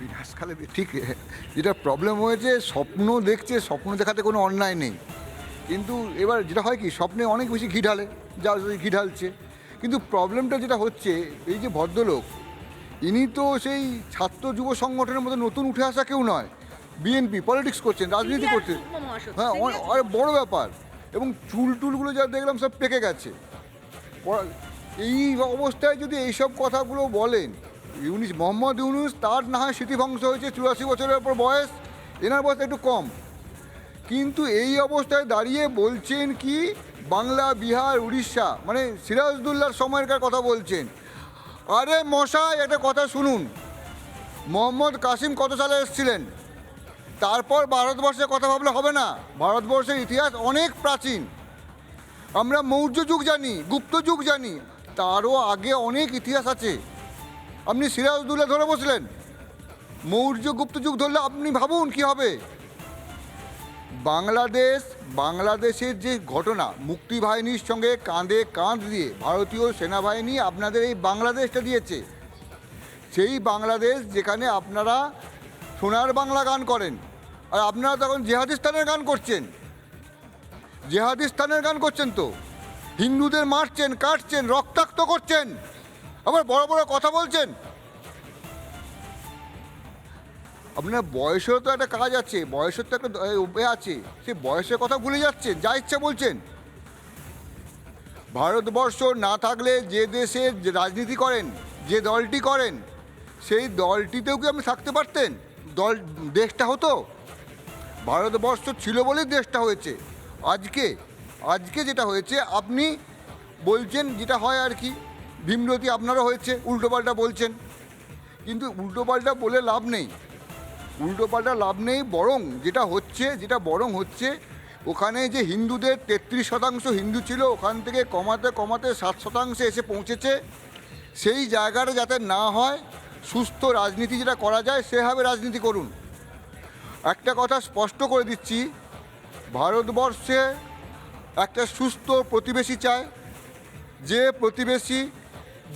বিনাশকালে ঠিক যেটা প্রবলেম হয়েছে স্বপ্ন দেখছে স্বপ্ন দেখাতে কোনো অন্যায় নেই। কিন্তু এবার যেটা হয় কি স্বপ্নে অনেক বেশি ঘি ঢালে যা ঘি ঢালছে। কিন্তু প্রবলেমটা যেটা হচ্ছে এই যে ভদ্রলোক ইনি তো সেই ছাত্র যুব সংগঠনের মধ্যে নতুন উঠে আসা কেউ নয়। বিএনপি পলিটিক্স করছেন রাজনীতি করছেন। হ্যাঁ বড় ব্যাপার। এবং চুল টুলগুলো যা দেখলাম সব পেকে গেছে। এই অবস্থায় যদি এইসব কথাগুলো বলেন ইউনিস, মোহাম্মদ ইউনুস, তার না হয় স্মৃতিভংশ হয়েছে চুরাশি বছরের পর বয়স। এনার বয়স একটু কম। কিন্তু এই অবস্থায় দাঁড়িয়ে বলছেন কি, বাংলা, বিহার, উড়িষ্যা মানে সিরাজদুল্লার সময়কার কথা বলছেন। আরে মশাই, একটা কথা শুনুন। মোহাম্মদ কাসিম কত সালে এসেছিলেন? তারপর ভারতবর্ষের কথা ভাবলে হবে না। ভারতবর্ষের ইতিহাস অনেক প্রাচীন। আমরা মৌর্য যুগ জানি গুপ্ত যুগ জানি। তারও আগে অনেক ইতিহাস আছে। আপনি সিরাজদৌল্লা ধরে বসলেন। মৌর্য গুপ্ত যুগ ধরলে আপনি ভাবুন কি হবে। বাংলাদেশ, বাংলাদেশের যে ঘটনা মুক্তি বাহিনীর সঙ্গে কাঁধে কাঁধ দিয়ে ভারতীয় সেনাবাহিনী আপনাদের এই বাংলাদেশটা দিয়েছে। সেই বাংলাদেশ যেখানে আপনারা সোনার বাংলা গান করেন। আর আপনারা তখন জেহাদিস্তানের গান করছেন। জেহাদিস্তানের গান করছেন তো। হিন্দুদের মারছেন, কাটছেন, রক্তাক্ত করছেন। আবার বড় বড় কথা বলছেন? আপনার বয়সেরও তো একটা কাজ আছে, বয়সের তো একটা, এ আছে। সে বয়সের কথা ভুলে যাচ্ছেন, যা ইচ্ছা বলছেন। ভারতবর্ষ না থাকলে যে দেশে রাজনীতি করেন, যে দলটি করেন, সেই দলটিতেও কি আপনি থাকতে পারতেন? দল, দেশটা হতো? ভারতবর্ষ ছিল বলেই দেশটা হয়েছে। আজকে আজকে যেটা হয়েছে, আপনি বলছেন যেটা হয় আর কি। ভীমরতি আপনারও হয়েছে, উল্টোপাল্টা বলছেন। কিন্তু উল্টোপাল্টা বলে লাভ নেই। উল্টোপাল্টা লাভ নেই বরং যেটা হচ্ছে, যেটা বরং হচ্ছে, ওখানে যে হিন্দুদের তেত্রিশ শতাংশ হিন্দু ছিল, ওখান থেকে কমাতে কমাতে সাত শতাংশে এসে পৌঁছেছে। সেই জায়গাটা যাতে না হয়, সুস্থ রাজনীতি যেটা করা যায়, সেভাবে রাজনীতি করুন। একটা কথা স্পষ্ট করে দিচ্ছি, ভারতবর্ষে একটা সুস্থ প্রতিবেশী চায়। যে প্রতিবেশী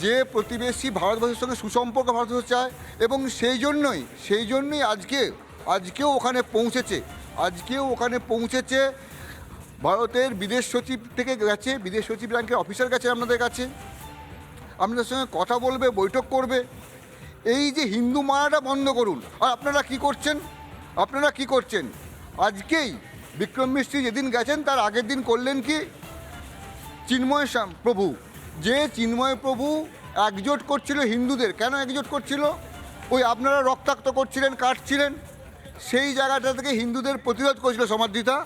যে প্রতিবেশী ভারতবর্ষের সঙ্গে সুসম্পর্ক ভারতবর্ষ চায় এবং সেই জন্যই সেই জন্যই আজকে, আজকেও ওখানে পৌঁছেছে। আজকেও ওখানে পৌঁছেছে ভারতের বিদেশ সচিব থেকে গেছে, বিদেশ সচিব র্যাঙ্কের অফিসার গেছে আপনাদের কাছে। আপনাদের সঙ্গে কথা বলবে, বৈঠক করবে। এই যে হিন্দু মারাটা বন্ধ করুন, আর আপনারা কি করছেন? আপনারা কি করছেন? আজকেই বিক্রম মিস্ত্রি যেদিন গেছেন, তার আগের দিন করলেন কি? চিন্ময় প্রভু। যে চিন্ময় প্রভু একজোট করছিল হিন্দুদের কেন একজোট করছিল? ওই আপনারা রক্তাক্ত করছিলেন কাটছিলেন। সেই জায়গাটা থেকে হিন্দুদের প্রতিরোধ করেছিল সমাধিতা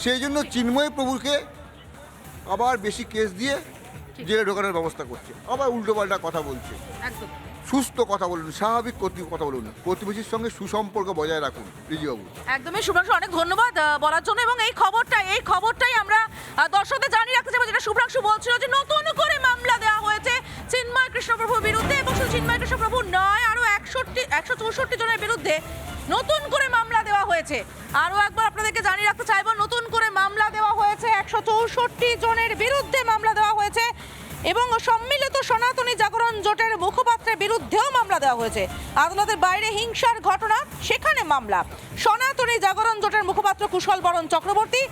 সেই জন্য চিন্ময় প্রভুকে আবার বেশি কেস দিয়ে জেলে ঢোকানোর ব্যবস্থা করছে। আবার উল্টোপাল্টা কথা বলছে। একদম। সুস্থ কথা বলুন, স্বাভাবিক কথা বলুন, প্রতিবেশীর সঙ্গে সুসম্পর্ক বজায় রাখুন রিজিবাবু একদমই, শুভ্রাংশু, অনেক ধন্যবাদ বলার জন্য, এবং এই খবরটাই এই খবরটাই আমরা দর্শকদের জানিয়ে রাখতে চাইব, যেটা শুভ্রাংশু বলছিল যে নতুন করে মামলা দেওয়া হয়েছে চিন্ময় কৃষ্ণপ্রভুর বিরুদ্ধে, এবং শুধু চিন্ময় কৃষ্ণপ্রভু নয় আরও একষট্টি, একশো চৌষট্টি জনের বিরুদ্ধে নতুন করে মামলা দেওয়া হয়েছে। আরও একবার আপনাদেরকে জানিয়ে রাখতে চাইব, নতুন করে মামলা দেওয়া হয়েছে, একশো চৌষট্টি জনের বিরুদ্ধে মামলা দেওয়া হয়েছে, এবং সম্মিলিত সনাতনী হয়েছে। আদালতের বাইরে হিংসার ঘটনা, সেখানে মামলা। সনাতনী জাগরণ জোটের মুখপাত্র কুশল বরণ চক্রবর্তী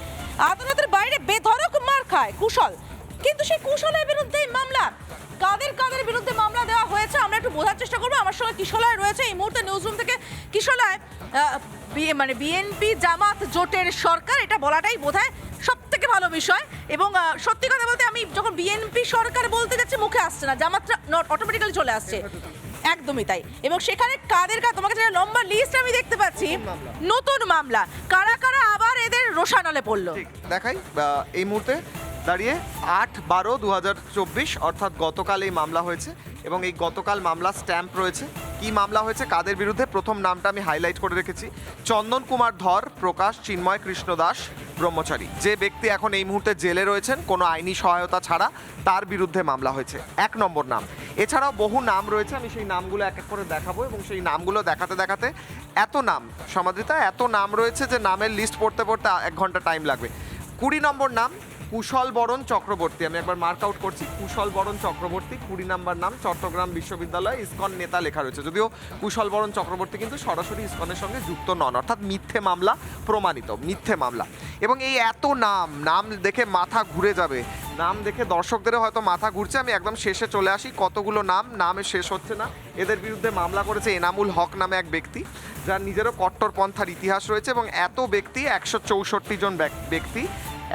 আদালতের বাইরে বেধড়ক মার খায় কুশল। কিন্তু সেই কুশলের বিরুদ্ধে মামলা। কাদের কাদের বিরুদ্ধে মামলা দেওয়া হয়েছে আমরা একটু বোঝার চেষ্টা করব। আমার সঙ্গে কিশলায় রয়েছে এই মুহূর্তে নিউজরুম থেকে। কিশলায় মানে বিএনপি জামাত জোটের সরকার, এটা বলাটাই বোধহয় সব থেকে ভালো বিষয়। এবং সত্যি কথা বলতে আমি যখন বিএনপি সরকার বলতে যাচ্ছি, মুখে আসছে না। জামাতটা অটোমেটিক্যালি চলে আসছে। একদমই তাই। এবং সেখানে কাদের কা তোমাকে যেটা লম্বা লিস্ট আমি দেখতে পাচ্ছি নতুন মামলা। কারা কারা আবার এদের রোশানলে পড়ল? দেখাই এই মুহূর্তে দাঁড়িয়ে আট বারো দু অর্থাৎ গতকাল এই মামলা হয়েছে এবং এই গতকাল মামলা স্ট্যাম্প রয়েছে। কি মামলা হয়েছে, কাদের বিরুদ্ধে? প্রথম নামটা আমি হাইলাইট করে রেখেছি। চন্দন কুমার ধর, প্রকাশ চিন্ময় কৃষ্ণ দাস, ব্রহ্মচারী। যে ব্যক্তি এখন এই মুহূর্তে জেলে রয়েছেন, কোনো আইনি সহায়তা ছাড়া তার বিরুদ্ধে মামলা হয়েছে। এক নম্বর নাম। এছাড়াও বহু নাম রয়েছে, আমি সেই নামগুলো এক এক করে দেখাবো এবং সেই নামগুলো দেখাতে দেখাতে এত নাম, সমাদৃতা, এত নাম রয়েছে যে নামের লিস্ট পড়তে পড়তে এক ঘণ্টা টাইম লাগবে। কুড়ি নম্বর নাম কুশল বরণ চক্রবর্তী, আমি একবার মার্ক আউট করছি, কুশল বরণ চক্রবর্তী, কুড়ি নাম্বার নাম, চট্টগ্রাম বিশ্ববিদ্যালয় ইসকন নেতা লেখা রয়েছে। যদিও কুশল বরণ চক্রবর্তী কিন্তু সরাসরি ইসকনের সঙ্গে যুক্ত নন, অর্থাৎ মিথ্যে মামলা প্রমাণিত, মিথ্যে মামলা। এবং এই এত নাম নাম দেখে মাথা ঘুরে যাবে। নাম দেখে দর্শকদেরও হয়তো মাথা ঘুরছে, আমি একদম শেষে চলে আসি, কতগুলো নাম, নামে শেষ হচ্ছে না। এদের বিরুদ্ধে মামলা করেছে এনামুল হক নামে এক ব্যক্তি, যার নিজেরও কট্টরপন্থার ইতিহাস রয়েছে এবং এত ব্যক্তি, একশো চৌষট্টি জন ব্যক- ব্যক্তি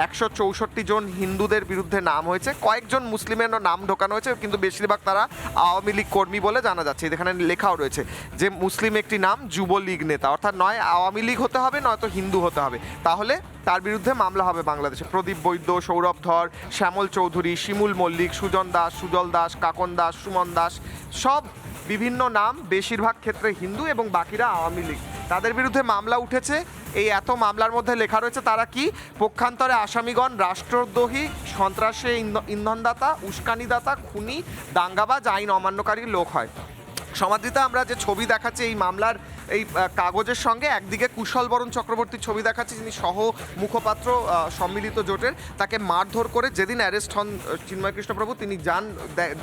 একশো চৌষট্টি জন হিন্দুদের বিরুদ্ধে নাম হয়েছে। কয়েকজন মুসলিমেরও নাম ঢোকানো হয়েছে, কিন্তু বেশিরভাগ তারা আওয়ামী লীগ কর্মী বলে জানা যাচ্ছে। এখানে লেখাও রয়েছে যে মুসলিম একটি নাম যুবলীগ নেতা, অর্থাৎ নয় আওয়ামী লীগ হতে হবে, নয়তো হিন্দু হতে হবে। তাহলে তার বিরুদ্ধে মামলা হবে বাংলাদেশে। প্রদীপ বৈদ্য, সৌরভ ধর, শ্যামল চৌধুরী, শিমুল মল্লিক, সুজন দাস, সুজল দাস, কাকন দাস, সুমন দাস, সব বিভিন্ন নাম বেশিরভাগ ক্ষেত্রে হিন্দু এবং বাকিরা আওয়ামী লীগ। তাদের বিরুদ্ধে মামলা উঠেছে। এই এত মামলার মধ্যে লেখা রয়েছে তারা কি? পক্ষান্তরে আসামিগণ রাষ্ট্রদ্রোহী, সন্ত্রাসে, ইন্ধ- ইন্ধনদাতা, উস্কানিদাতা, খুনি, দাঙ্গাবাজ, আইন অমান্যকারী লোক হয়। সমাদৃতা আমরা যে ছবি দেখাচ্ছি, এই মামলার এই কাগজের সঙ্গে একদিকে কুশল বরণ চক্রবর্তীর ছবি দেখাচ্ছি, যিনি সহ মুখপাত্র সম্মিলিত জোটের, তাকে মারধর করে যেদিন অ্যারেস্ট হন চিন্ময় কৃষ্ণপ্রভু, তিনি যান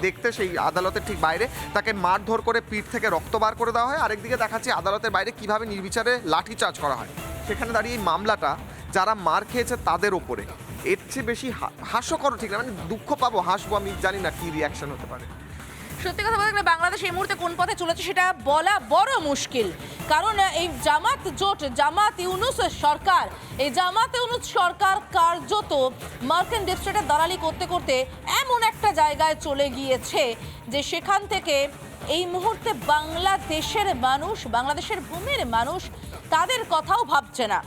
দেখতে সেই আদালতের ঠিক বাইরে। তাকে মারধর করে পিঠ থেকে রক্ত বার করে দেওয়া হয়। আরেকদিকে দেখাচ্ছি আদালতের বাইরে কীভাবে নির্বিচারে লাঠিচার্জ করা হয়। সেখানে দাঁড়িয়ে এই মামলাটা যারা মার খেয়েছে তাদের ওপরে। এর চেয়ে বেশি হাস্যকর ঠিক না মানে দুঃখ পাবো, হাসবো আমি, জানি না কী রিয়াকশন হতে পারে। সত্যি কথা বলতে গেলে বাংলাদেশ এই মুহূর্তে কোন পথে চলেছে সেটা বলা বড় মুশকিল। কারণ এই জামাত জোট, জামাত ইউনুস সরকার, এই জামাত ইউনুস সরকার কার্যত মার্কিন ডিস্ট্রেটের দালালি করতে করতে এমন একটা জায়গায় চলে গিয়েছে যে সেখান থেকে এই মুহূর্তে বাংলাদেশের মানুষ, বাংলাদেশের ভূমির মানুষ তাদের কথাও ভাবছে না।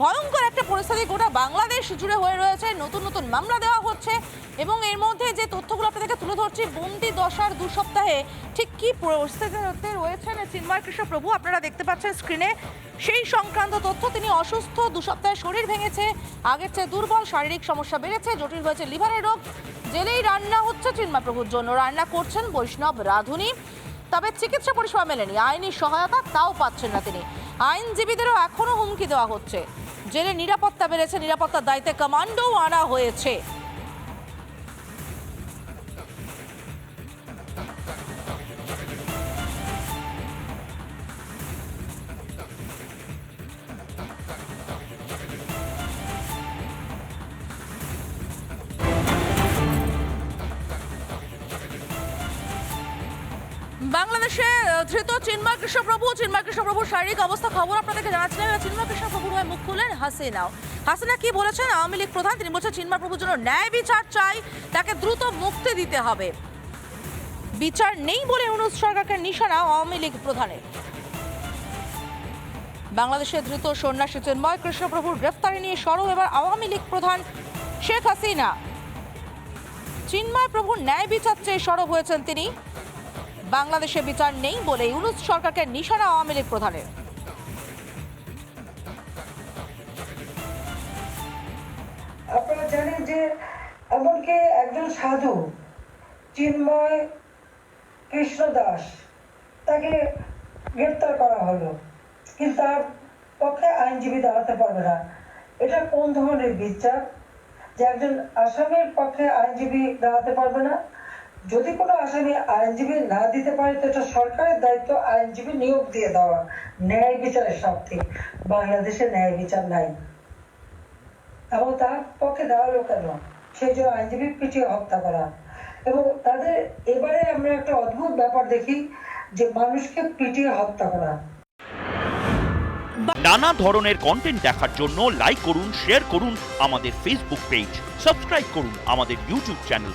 ভয়ঙ্কর একটা পরিস্থিতি গোটা বাংলাদেশ জুড়ে হয়ে রয়েছে, নতুন নতুন মামলা দেওয়া হচ্ছে এবং এর মধ্যে যে তথ্যগুলো আপনাদেরকে তুলে ধরছি, বন্দি দশার দু সপ্তাহে ঠিক কি পরিস্থিতিতে রয়েছেন চিন্ময় কৃষ্ণ প্রভু? আপনারা দেখতে পাচ্ছেন স্ক্রিনে সেই সংক্রান্ত তথ্য, তিনি অসুস্থ, দু সপ্তাহে শরীর ভেঙেছে, আগের চেয়ে দুর্বল, শারীরিক সমস্যা বেড়েছে, জটিল হয়েছে লিভারের রোগ, জেলেই রান্না হচ্ছে চিন্ময় প্রভুর জন্য। রান্না করছেন বৈষ্ণব রাধুনী, তবে চিকিৎসা পরিষেবা মেলেনি, আইনি সহায়তা তাও পাচ্ছেন না তিনি। আইনজীবীদেরও এখনও হুমকি দেওয়া হচ্ছে। জেলে নিরাপত্তা বেড়েছে, নিরাপত্তার দায়িত্বে কমান্ডোও আনা হয়েছে। বাংলাদেশে ধৃত চিন্ময় কৃষ্ণপ্রভু, চিন্ময় কৃষ্ণপ্রভুর শারীরিক অবস্থা খবর আপনাদেরকে জানাচ্ছিলাম। চিন্ময় কৃষ্ণ প্রভুর হয়ে মুখ খুললেন হাসিনাও হাসিনা কি বলেছেন? আওয়ামী লীগ প্রধান, তিনি বলছেন চিন্ময় প্রভুর জন্য ন্যায় বিচার চাই, তাকে দ্রুত মুক্তি দিতে হবে। বিচার নেই বলে অনুজ সরকারকে নিশানা আওয়ামী লীগ প্রধানের। বাংলাদেশে ধৃত সন্ন্যাসী চিন্ময় কৃষ্ণপ্রভুর গ্রেফতারি নিয়ে সরব এবার আওয়ামী লীগ প্রধান শেখ হাসিনা। চিন্ময় প্রভুর ন্যায় বিচার চেয়ে সরব হয়েছেন তিনি। বাংলাদেশে বিচার নেই বলে ইউনুস সরকারকে নিশানা আওয়ামী লীগ প্রধানের। আপনারা জানেন যে এমনকি একজন সাধু, চিন্ময় কৃষ্ণ দাস, তাকে গ্রেপ্তার করা হলো। কিন্তু তার পক্ষে আইনজীবী দাঁড়াতে পারবে না। এটা কোন ধরনের বিচার? যে একজন আসামির পক্ষে আইনজীবী দাঁড়াতে পারবে না? যদি কোনো আসামি আইনজীবী না দিতে পারে, তো এটা সরকারের দায়িত্ব আইনজীবী নিয়োগ দিয়ে দেওয়া। ন্যায় বিচারের স্বার্থে বাংলাদেশে ন্যায় বিচার নাই। এবং তার পক্ষে দাঁড়াল কেন? সেই জন্য আইনজীবী পিটিয়ে হত্যা করা। এবং তাদের এবারে আমরা একটা অদ্ভুত ব্যাপার দেখি যে মানুষকে পিটিয়ে হত্যা করা। নানা ধরনের কন্টেন্ট দেখার জন্য লাইক করুন শেয়ার করুন আমাদের ফেসবুক পেজ সাবস্ক্রাইব করুন আমাদের ইউটিউব চ্যানেল